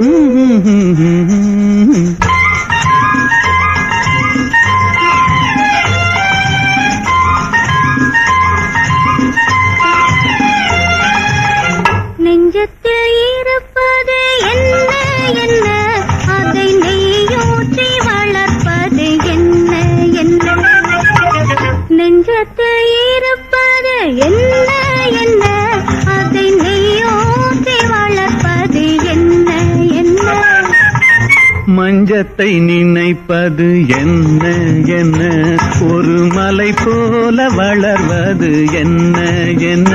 Mm-hmm. இருப்பது என்ன என்ன? அதை நெய்யோற்றி வளர்ப்பது என்ன என்ன? மஞ்சத்தை நினைப்பது என்ன என்ன? ஒரு மலை போல வளர்வது என்ன என்ன?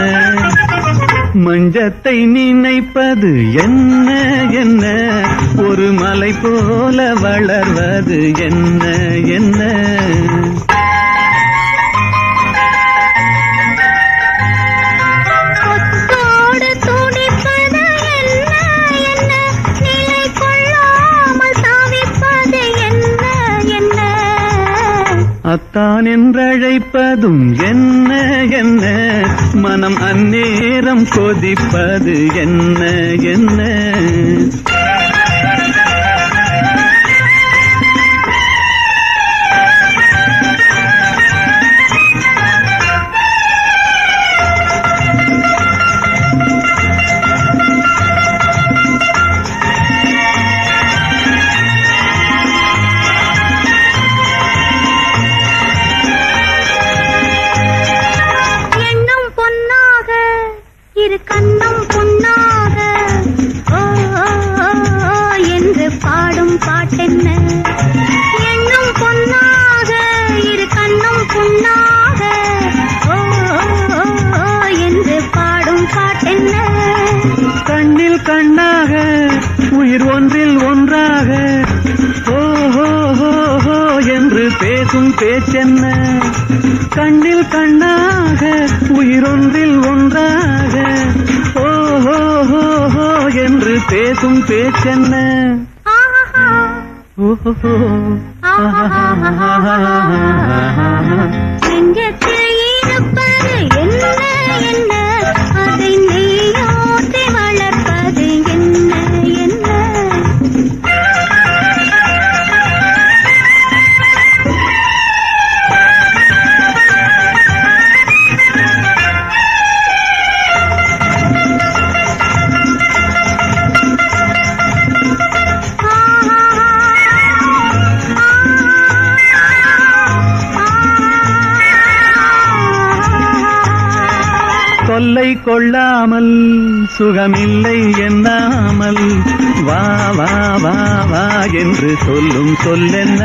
மஞ்சத்தை நினைப்பது என்ன என்ன? ஒரு மலை போல வளர்வது என்ன என்ன? மத்தான் என்றழைப்பதும் என்ன என்ன? மனம் அந்நேரம் கொதிப்பது என்ன என்ன? திரு கண்ணம் பொன்னாக. ஓ என்று பாடும் பாட்டென்ன? எண்ணம் பொன்னாக இரு கண்ணம் பொன்னாக. ஓ என்று பாடும் பாட்டென்ன? கண்ணில் கண்ணாக உயிர் ஒன்றில் ஒன்றாக. ஓ ஹோ என்று பேசும் பேச்சென்ன? கண்ணில் கண்ணாக உயிரொன்றில் ஒன்றாக. என்று பேசும் பேச்சென்ன? நெஞ்சத்தில் இருப்பது என்ன தொல்லை கொள்ளாமல் சுகமில்லை என்னாமல் வா வா வா வா என்று சொல்லும் சொல்லென்ன?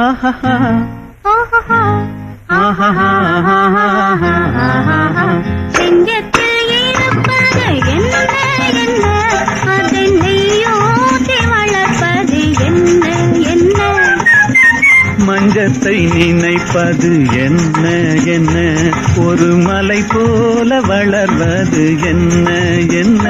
ஆஹா ஆஹா ஆஹா ஆஹா தங்கத்தை நினைப்பது என்ன என்ன ஒரு மலை போல வளர்வது என்ன என்ன